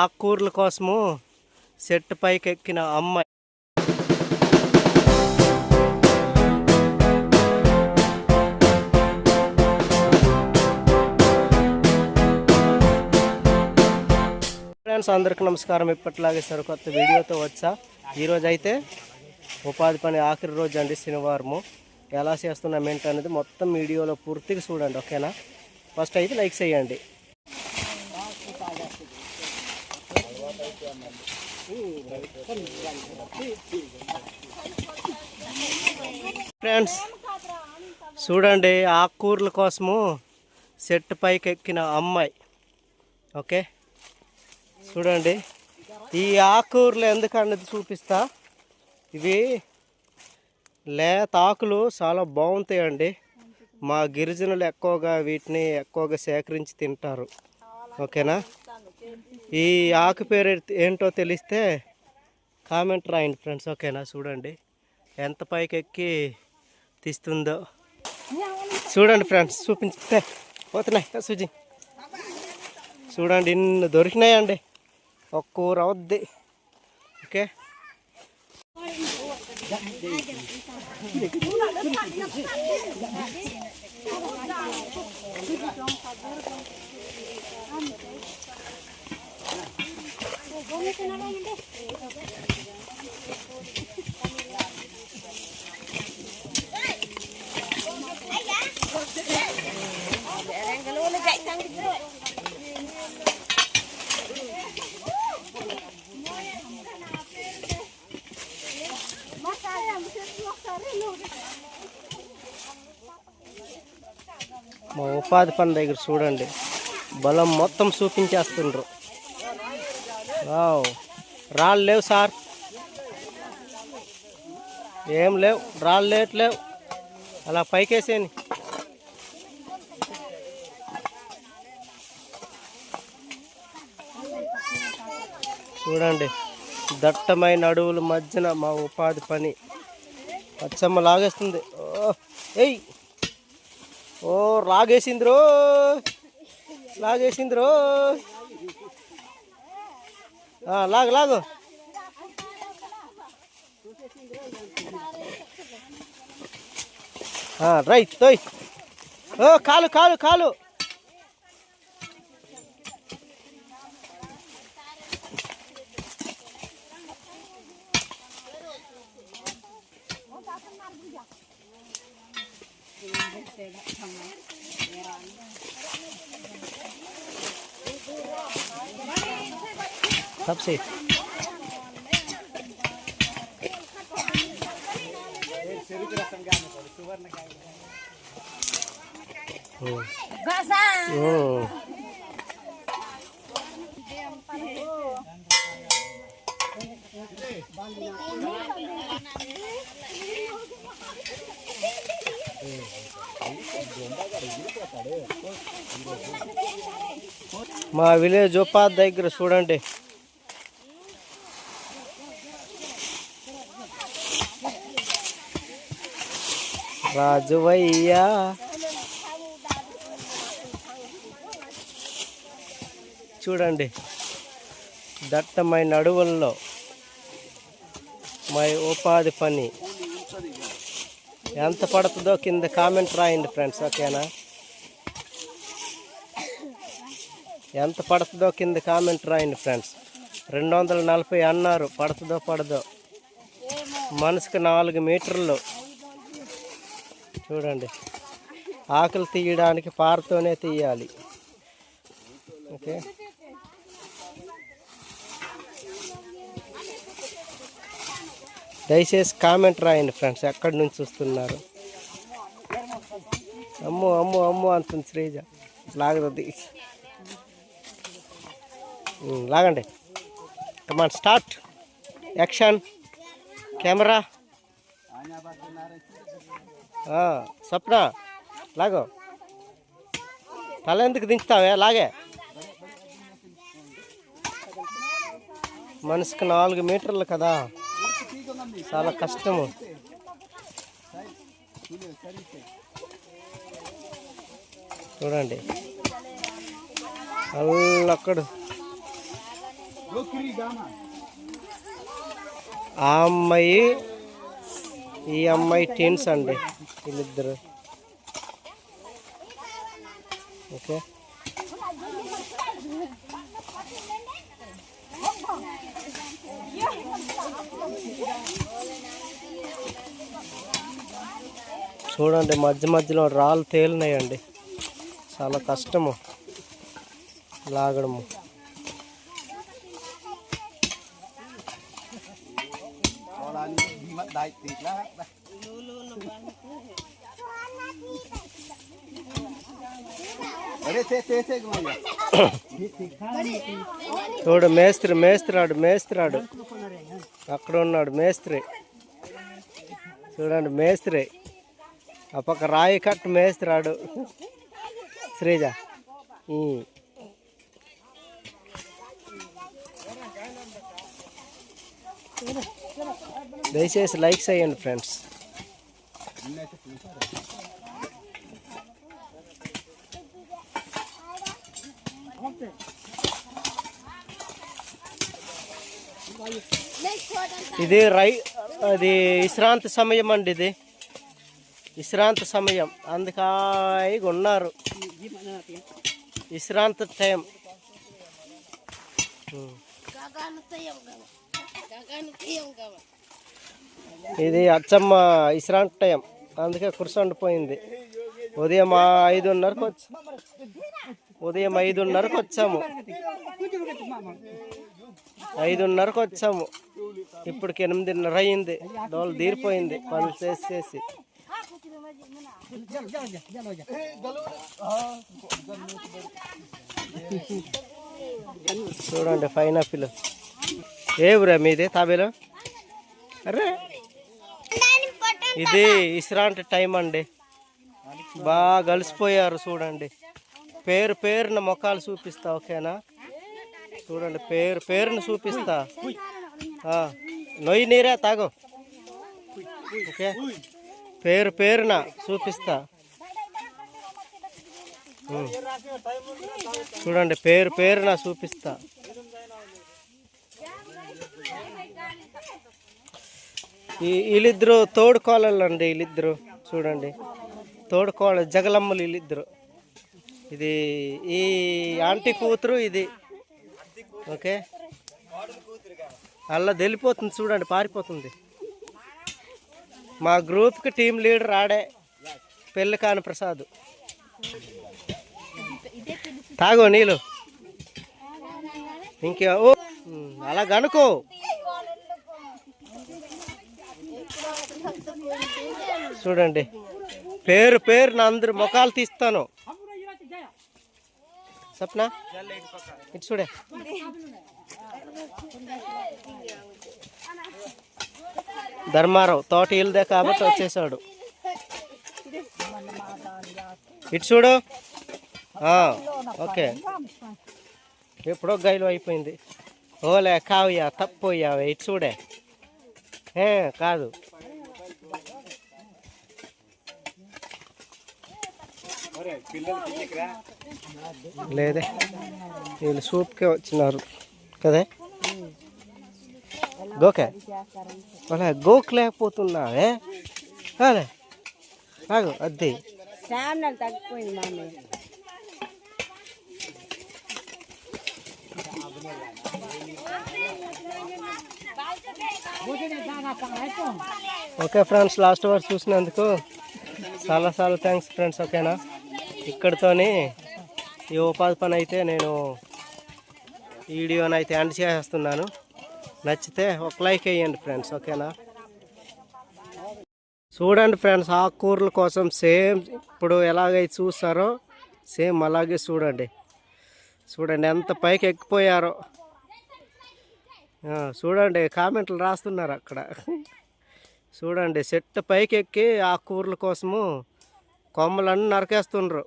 ఆకుకూరల కోసము సెట్ పైకి ఎక్కిన అమ్మాయి. ఫ్రెండ్స్ అందరికీ నమస్కారం. ఇప్పటిలాగే సరికొత్త వీడియోతో వచ్చా. ఈరోజు అయితే ఉపాధి పని ఆఖరి రోజు అండి శనివారము. ఎలా చేస్తున్నాం ఏంటనేది అనేది మొత్తం వీడియోలో పూర్తిగా చూడండి ఓకేనా? ఫస్ట్ అయితే లైక్ చేయండి. ఫ్రెండ్స్ చూడండి ఆకుకూరల కోసము సెట్ పైకి ఎక్కిన అమ్మాయి. ఓకే? చూడండి ఈ ఆకుకూరలు ఎందుకన్నది చూపిస్తా. ఇవి లేత ఆకులు చాలా బాగుంటాయండి. మా గిరిజనులు ఎక్కువగా వీటిని ఎక్కువగా సేకరించి తింటారు. ఓకేనా? ఈ ఆకు పేరు ఏంటో తెలిస్తే కామెంట్ రాయండి ఫ్రెండ్స్ ఓకేనా? చూడండి. ఎంత పైకి ఎక్కి తీస్తుందో. చూడండి ఫ్రెండ్స్ చూపించే పోతున్నాయి. సుజీ. చూడండి ఇన్ని దొరికినాయండి. ఒక్క కూర అవుద్ది. ఓకే? మా ఉపాధి పని దగ్గర చూడండి. బలం మొత్తం చూపించేస్తుండ్రు. వావ్ రాళ్ళు లేవు సార్? ఏం లేవు. రాళ్ళు లేట్లేవు అలా పైకేసేని చూడండి. దట్టమైన అడవుల మధ్యన మా ఉపాధి పని. పచ్చమ్మ లాగేస్తుంది. ఓ ఏయ్! ఓ లాగేసిందిరో! లాగేసిందిరో! లాగు లాగు. రైట్ తోయ్. ఓ కాలు కాలు కాలు. सबसे हम्म మా విలేజ్ ఉపాధి దగ్గర చూడండి రాజువయ్యా. చూడండి దట్టమైన అడవుల్లో మై ఉపాధి పని. ఎంత పడుతుందో కింద కామెంట్ రాయండి ఫ్రెండ్స్ ఓకేనా? ఎంత పడుతుందో కింద కామెంట్ రాయండి ఫ్రెండ్స్. రెండు వందల నలభై అన్నారు పడుతుందో పడదో. మనసుకు నాలుగు మీటర్లు. చూడండి. ఆకులు తీయడానికి పారతోనే తీయాలి. ఓకే. దయచేసి కామెంట్ రాయండి ఫ్రెండ్స్ ఎక్కడి నుంచి చూస్తున్నారు? అమ్మో అమ్ము అమ్మో అంటుంది శ్రీజ. లాగదు లాగండి. Come on start action camera Swapna లాగో. తల ఎందుకు దించుతావే? లాగే. మనిషికి నాలుగు మీటర్లు కదా. చాలా కష్టము. చూడండి. అల్లక్కడ. ఆ అమ్మాయి ఈ అమ్మాయి టీన్స్ అండి. వీళ్ళిద్దరు. ఓకే. చూడండి మధ్య మధ్యలో రాళ్ళు తేలినాయండి. చాలా కష్టము. లాగడము. చూడు మేస్త్రి మేస్త్రాడు మేస్త్రాడు. అక్కడ ఉన్నాడు మేస్త్రి. చూడండి మేస్త్రి. ఆ పక్క రాయి కట్టు మేస్త్రాడు. శ్రీజ. ఈ. దయచేసి లైక్స్ చేయండి ఫ్రెండ్స్. ఇది రై అది విశ్రాంతి సమయం అండి ఇది. విశ్రాంతి సమయం. అందుకాయి ఉన్నారు విశ్రాంతి టైం. ఉం. ఇది అచ్చమ్మ విశ్రాంతి టైం. అందుకే కుర్చొండిపోయింది ఉదయం ఐదున్నరకు వచ్చి ఉదయం ఐదున్నరకు వచ్చాము. ఐదున్నరకు వచ్చాము. ఇప్పటికి ఎనిమిదిన్నర అయింది. డోలు తీరిపోయింది. పనులు చేసి చేసి. చూడండి పైనాపిల్ ఏ ఊరా మీది? తాబేలో? అరే. ఇది ఇస్రాంటి టైం అండి. బాగా కలిసిపోయారు చూడండి. పేరు పేరున మొఖాలు చూపిస్తా ఓకేనా? చూడండి పేరు పేరును చూపిస్తా. నొయ్యి నీరే తాగు. ఓకే? పేరు పేరున చూపిస్తా. చూడండి పేరు పేరున చూపిస్తా. వీళ్ళిద్దరు తోడుకోళ్ళు అండి వీళ్ళిద్దరు. చూడండి. తోడుకోళ్ళు జగలమ్మలు వీళ్ళిద్దరు. ఇది ఈ ఆంటీ కూతురు ఇది. ఓకే. అలా తెలిపోతుంది చూడండి పారిపోతుంది. మా గ్రూప్కి టీం లీడర్ ఆడే పెళ్ళి కాని ప్రసాద్. తాగో నీళ్ళు. ఇంకే ఓ అలా గనుకో. చూడండి. పేరు పేరు నా అందరు ముఖాలు తీస్తాను. సప్నా? ఇటు చూడే. ధర్మారావు తోట ఇల్దే కాబట్టి వచ్చేసాడు. ఇటు చూడు. ఓకే. ఎప్పుడో గైలు అయిపోయింది. ఓలే కావయ్యా తప్పోయావే ఇటు చూడే. కాదు. లేదే. వీళ్ళు సూప్కే వచ్చినారు. కదే? గోకే? అలా గోక్ లేకపోతున్నావే అదే. ఆగు అద్దె తగ్గిపోయింది మామయ్య. ఓకే ఫ్రెండ్స్ లాస్ట్ వరకు చూసినందుకు చాలా చాలా థ్యాంక్స్ ఫ్రెండ్స్ ఓకేనా? ఇక్కడితోని ఈ ఉపాధి పని అయితే నేను ఈ వీడియోని అయితే ఎండ్ చేసేస్తున్నాను. నచ్చితే ఒక లైక్ వేయండి ఫ్రెండ్స్ ఓకేనా? చూడండి ఫ్రెండ్స్ ఆకుకూరల కోసం సేమ్ ఇప్పుడు ఎలాగైతే చూస్తారో సేమ్ అలాగే చూడండి. చూడండి ఎంత పైకి ఎక్కిపోయారో. చూడండి కామెంట్లు రాస్తున్నారు అక్కడ. చూడండి చెట్టు పైకి ఎక్కి ఆకుకూరల కోసము కొమ్మలన్నీ నరికేస్తుండ్రు.